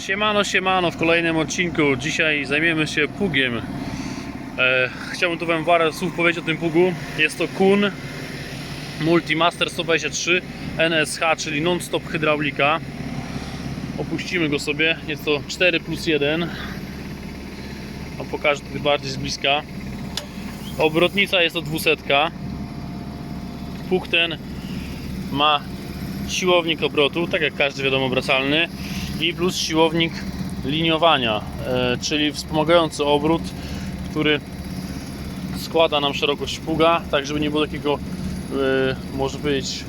Siemano, siemano w kolejnym odcinku. Dzisiaj zajmiemy się pługiem. E, chciałbym tu Wam parę słów powiedzieć o tym pługu. Jest to Kun Multimaster 123 NSH, czyli non-stop hydraulika. Opuścimy go sobie. Jest to 4 plus 1. Wam pokażę to bardziej z bliska. Obrotnica jest to 200. Pług ten ma siłownik obrotu, tak jak każdy wiadomo obracalny i plus siłownik liniowania, e, czyli wspomagający obrót, który składa nam szerokość pługa, tak żeby nie było takiego e, może być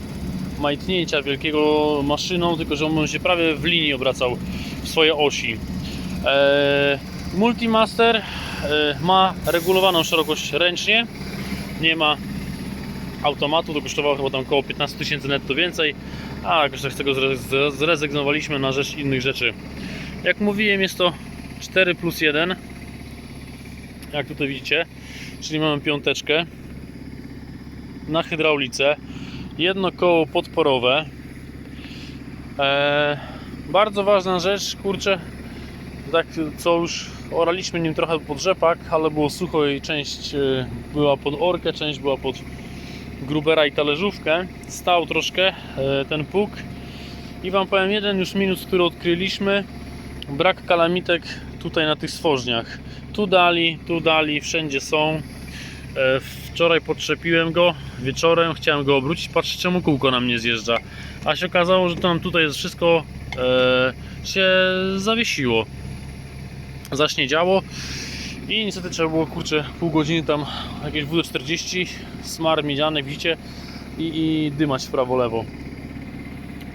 majtnięcia wielkiego maszyną, tylko że on się prawie w linii obracał w swojej osi. E, Multimaster ma regulowaną szerokość ręcznie, nie ma automatu, to kosztowało chyba tam około 15 tysięcy netto więcej, a tak z tego zre- zrezygnowaliśmy na rzecz innych rzeczy. Jak mówiłem jest to 4 plus 1, jak tutaj widzicie, czyli mamy piąteczkę na hydraulice, jedno koło podporowe. Eee, bardzo ważna rzecz, kurczę, tak co już oraliśmy nim trochę pod rzepak, ale było sucho i część e, była pod orkę, część była pod grubera i talerzówkę. Stał troszkę e, ten pług. I Wam powiem jeden już minus, który odkryliśmy. Brak kalamitek tutaj na tych stworzniach. Tu dali, tu dali, wszędzie są. E, Wczoraj podczepiłem go wieczorem, chciałem go obrócić, patrzę czemu kółko nam nie zjeżdża. A się okazało, że to nam tutaj jest wszystko e, się zawiesiło. Zaśniedziało. I niestety trzeba było kurczę pół godziny tam jakieś WD-40 smar miedziany widzicie i, i dymać w prawo lewo.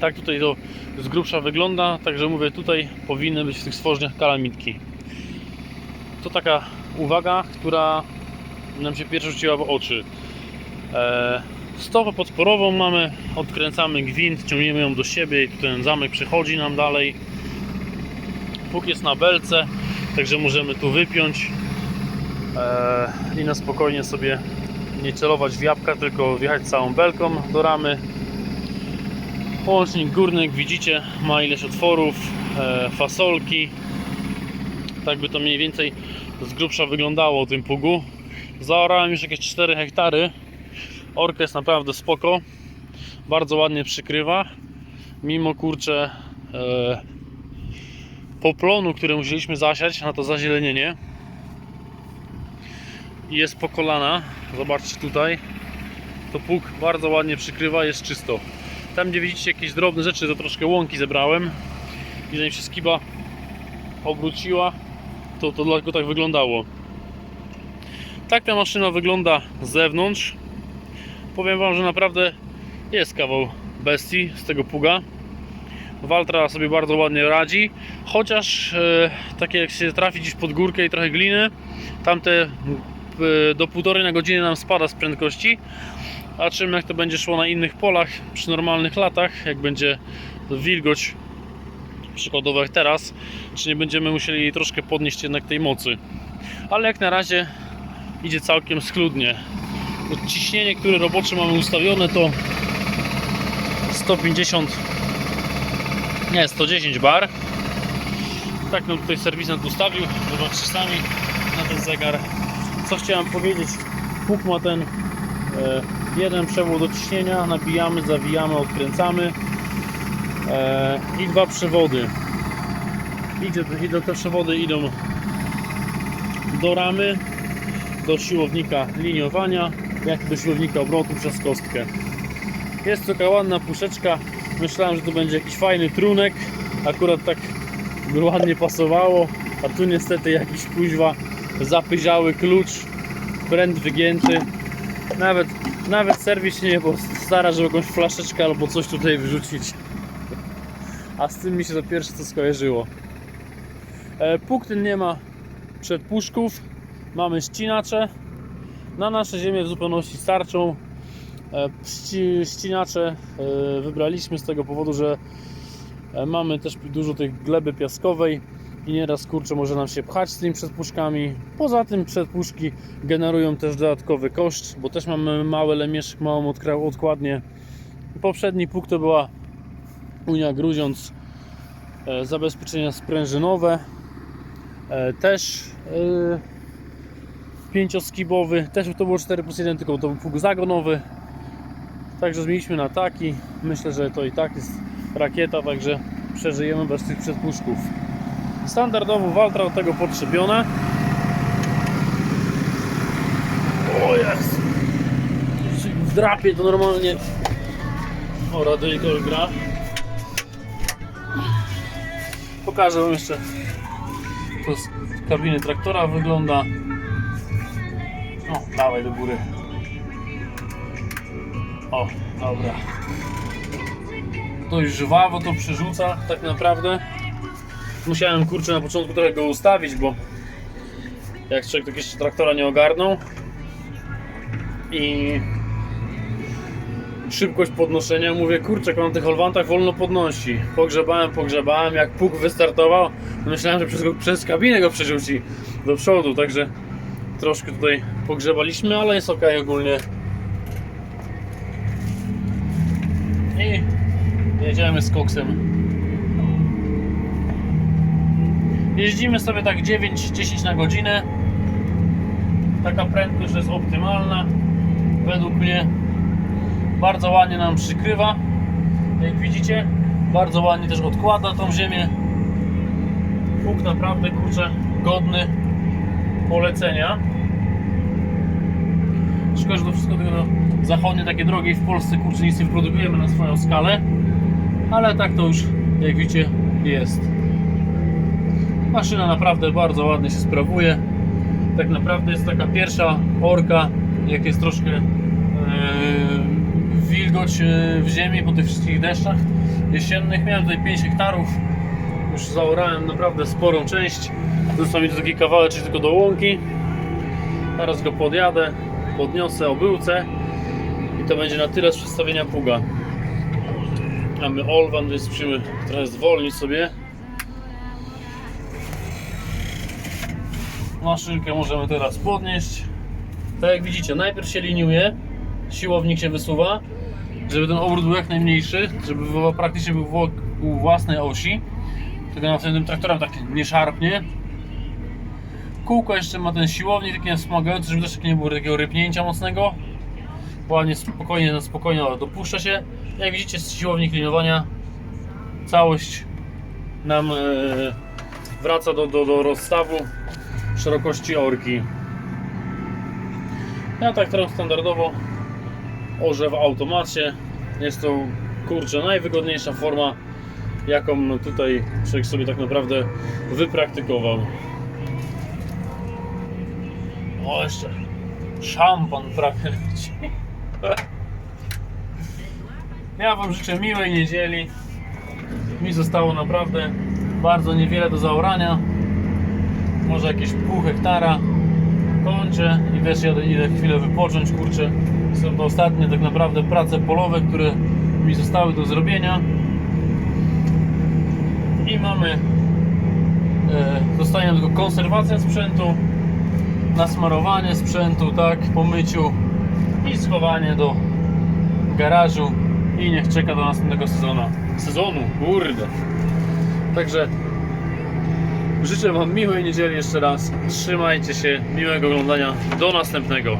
Tak tutaj to z grubsza wygląda, także mówię tutaj powinny być w tych stworzniach kalamitki. To taka uwaga, która nam się pierwsze rzuciła w oczy. Eee, stopę podporową mamy, odkręcamy gwint, ciągniemy ją do siebie i ten zamek przechodzi nam dalej. Pług jest na belce, także możemy tu wypiąć i na spokojnie sobie nie celować w jabłka, tylko wjechać całą belką do ramy. Połącznik górny, jak widzicie, ma ileś otworów, e, fasolki. Tak by to mniej więcej z grubsza wyglądało tym pługu. Zaorałem już jakieś 4 hektary. Orka jest naprawdę spoko. Bardzo ładnie przykrywa. Mimo kurcze e, poplonu, który musieliśmy zasiać na to zazielenienie. I Jest po kolana. Zobaczcie tutaj. To pług bardzo ładnie przykrywa, jest czysto. Tam gdzie widzicie jakieś drobne rzeczy, to troszkę łąki zebrałem. I zanim się skiba obróciła, to, to dlatego tak wyglądało. Tak ta maszyna wygląda z zewnątrz. Powiem Wam, że naprawdę jest kawał bestii z tego pługa. Waltra sobie bardzo ładnie radzi, chociaż e, takie jak się trafi gdzieś pod górkę i trochę gliny, tamte do półtorej na godzinę nam spada z prędkości, a czym jak to będzie szło na innych polach przy normalnych latach, jak będzie wilgoć przykładowo jak teraz, czy nie będziemy musieli troszkę podnieść jednak tej mocy. Ale jak na razie idzie całkiem schludnie. Ciśnienie, które robocze mamy ustawione to 150 nie, 110 bar. Tak nam tutaj serwisant ustawił. Zobaczcie sami na ten zegar. Co chciałem powiedzieć? Pług ma ten e, jeden przewód do ciśnienia. Nabijamy, zawijamy, odkręcamy. E, I dwa przewody. Idzie, idą, te przewody idą do ramy, do siłownika liniowania, jak do siłownika obrotu przez kostkę. Jest taka ładna puszeczka. Myślałem, że to będzie jakiś fajny trunek. Akurat tak by ładnie pasowało. A tu niestety jakiś kuźwa zapyziały klucz. Pręt wygięty. Nawet, nawet serwis się nie stara, żeby jakąś flaszeczkę albo coś tutaj wyrzucić. A z tym mi się to pierwsze co skojarzyło. E, Pług ten nie ma przedpuszków. Mamy ścinacze. Na nasze ziemię w zupełności starczą. E, ści- Ścinacze e, wybraliśmy z tego powodu, że mamy też dużo tej gleby piaskowej i nieraz kurczę może nam się pchać z tymi przedpuszkami. Poza tym przedpuszki generują też dodatkowy koszt, bo też mamy mały lemieszek, małą odkładnię. Poprzedni pług to była Unia Gruziąc e, zabezpieczenia sprężynowe, e, też e, pięcioskibowy, też to było 4 plus 1, tylko to był pług zagonowy. Także zmieniliśmy na taki. Myślę, że to i tak jest rakieta, także przeżyjemy bez tych przedpuszków. Standardowo Waltra do tego potrzebiona. O jest! W drapie to normalnie. O, radyjko gra. Pokażę Wam jeszcze to z kabiny traktora wygląda. O, dawaj do góry. O, dobra. To już żwawo to przerzuca tak naprawdę. Musiałem kurczę na początku trochę go ustawić, bo jak człowiek tak jeszcze traktora nie ogarnął i szybkość podnoszenia, mówię kurczę, jak na tych olwantach wolno podnosi. Pogrzebałem, pogrzebałem, jak puk wystartował, to myślałem, że przez, przez kabinę go przerzuci do przodu, także troszkę tutaj pogrzebaliśmy, ale jest ok ogólnie. I jedziemy z koksem. Jeździmy sobie tak 9-10 na godzinę. Taka prędkość jest optymalna. Według mnie bardzo ładnie nam przykrywa. Jak widzicie, bardzo ładnie też odkłada tą ziemię. Pług naprawdę kurczę godny polecenia. Szkoda, że to wszystko do zachodnie takie drogi w Polsce kurczę nic nie produkujemy na swoją skalę. Ale tak to już jak widzicie jest. Maszyna naprawdę bardzo ładnie się sprawuje. Tak naprawdę jest taka pierwsza orka, jak jest troszkę e, wilgoć e, w ziemi po tych wszystkich deszczach jesiennych. Miałem tutaj 5 hektarów. Już zaorałem naprawdę sporą część. Został mi tu taki kawałek, czyli tylko do łąki. Teraz go podjadę, podniosę obyłce i to będzie na tyle z przedstawienia pługa. Mamy olwan, więc musimy trochę zwolnić sobie. Maszynkę możemy teraz podnieść. Tak jak widzicie, najpierw się liniuje, siłownik się wysuwa, żeby ten obrót był jak najmniejszy, żeby praktycznie był wokół własnej osi. Tylko następnym traktorem tak nie szarpnie. Kółko jeszcze ma ten siłownik taki wspomagający, żeby też nie było takiego rypnięcia mocnego. Ładnie, spokojnie, na spokojnie dopuszcza się. Jak widzicie, siłownik linowania całość nam e, wraca do, do, do rozstawu szerokości orki. Ja tak teraz standardowo orze w automacie. Jest to kurczę najwygodniejsza forma, jaką tutaj człowiek sobie tak naprawdę wypraktykował. O, jeszcze szampan prawie. Ja Wam życzę miłej niedzieli. Mi zostało naprawdę bardzo niewiele do zaorania. Może jakieś pół hektara. Kończę i też jadę, idę chwilę wypocząć, kurczę. Są to ostatnie tak naprawdę prace polowe, które mi zostały do zrobienia. I mamy e, zostaje tylko konserwacja sprzętu, nasmarowanie sprzętu, tak, po myciu i schowanie do garażu i niech czeka do następnego sezonu. Sezonu, kurde. Także życzę Wam miłej niedzieli jeszcze raz. Trzymajcie się, miłego oglądania. Do następnego.